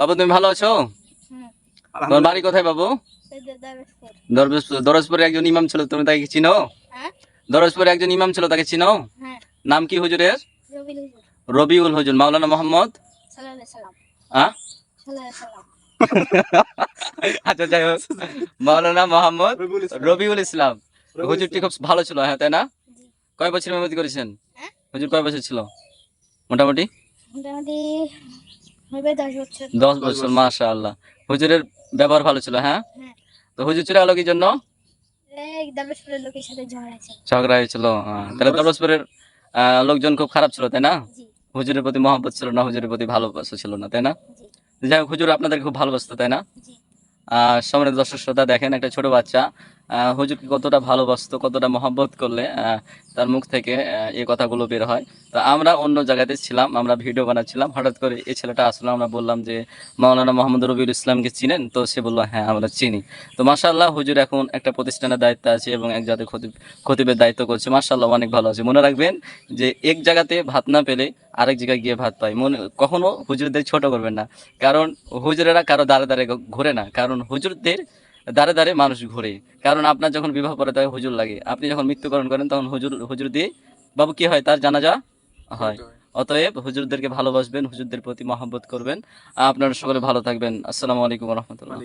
বাবু তুমি ভালো আছো? তোমার বাড়ি কোথায় বাবু? দরবেশপুর। দরজপুরে একজন ইমাম ছিল তুমি তাকে চিনো? হ্যাঁ? দরজপুরে একজন ইমাম ছিল তাকে চিনো? হ্যাঁ। নাম কি হুজুরের? রবিউল হুজুর। মাওলানা মোহাম্মদ? সাল্লাল্লাহু আলাইহি সাল্লাম। হ্যাঁ সাল্লাল্লাহু আলাইহি সাল্লাম। আচ্ছা যাই হোক। মাওলানা মোহাম্মদ রবিউল ইসলাম। হুজুরটি খুব ভালো ছিল হ্যাঁ তাই না? কয় বছর মেমতি করেছেন? হ্যাঁ? হুজুর কয় বছর ছিল? মোটামুটি দশ বছর মাশা আল্লাহ হুজুরের ব্যবহার ভালো ছিল হ্যাঁ? হ্যাঁ। তো হুজুর চলে গেল কি জন্য ঝগড়া হয়েছিল হ্যাঁ। তাহলে লোকজন খুব খারাপ ছিল তাই না? হুজুরের প্রতি মহব্বত ছিল না হুজুরের প্রতি ভালোবাসা ছিল না তাই না? যাই হোক হুজুর আপনাদের খুব ভালোবাসতো তাই না? সম্মানিত দর্শক শ্রোতা দেখেন একটা ছোট বাচ্চা হুজুরকে কতটা ভালোবাসতো, কতটা মহব্বত করলে তার মুখ থেকে এই কথাগুলো বের হয়। তো আমরা অন্য জায়গাতে ছিলাম, আমরা ভিডিও বানাচ্ছিলাম, হঠাৎ করে এই ছেলেটা আসলো, আমরা বললাম যে, মাওলানা মোহাম্মদ রবিউল ইসলামকে চিনেন? তো সে বলল হ্যাঁ আমরা চিনি। তো মাশাআল্লাহ, হুজুর এখন একটা প্রতিষ্ঠানের দায়িত্ব আছে এবং এক জাতের খতিব খতিবের দায়িত্ব করছে। মাশাআল্লাহ, অনেক ভালো আছে। মনে রাখবেন যে, এক জায়গাতে ভাত না পেলে আরেক জায়গায় গিয়ে ভাত পাই মনে, কখনো হুজুরদের ছোট করবেন না। কারণ হুজুরেরা কারও দাঁড়ে দাঁড়ে ঘুরে না। কারণ হুজুরদের দাঁড়ে দাঁড়ে মানুষ ঘুরে। কারণ আপনার যখন বিবাহ পরে তাকে হুজুর লাগে। আপনি যখন মৃত্যুকরণ করেন, তখন হুজুর হুজুর দিয়ে, বাবু, কি হয়? তার জানাজা হয়। অতএব হুজুরদেরকে ভালোবাসবেন, হুজুরদের প্রতি মহব্বত করবেন। আপনারা সকলে ভালো থাকবেন। আসসালামু আলাইকুম রহমতুল্লাহ।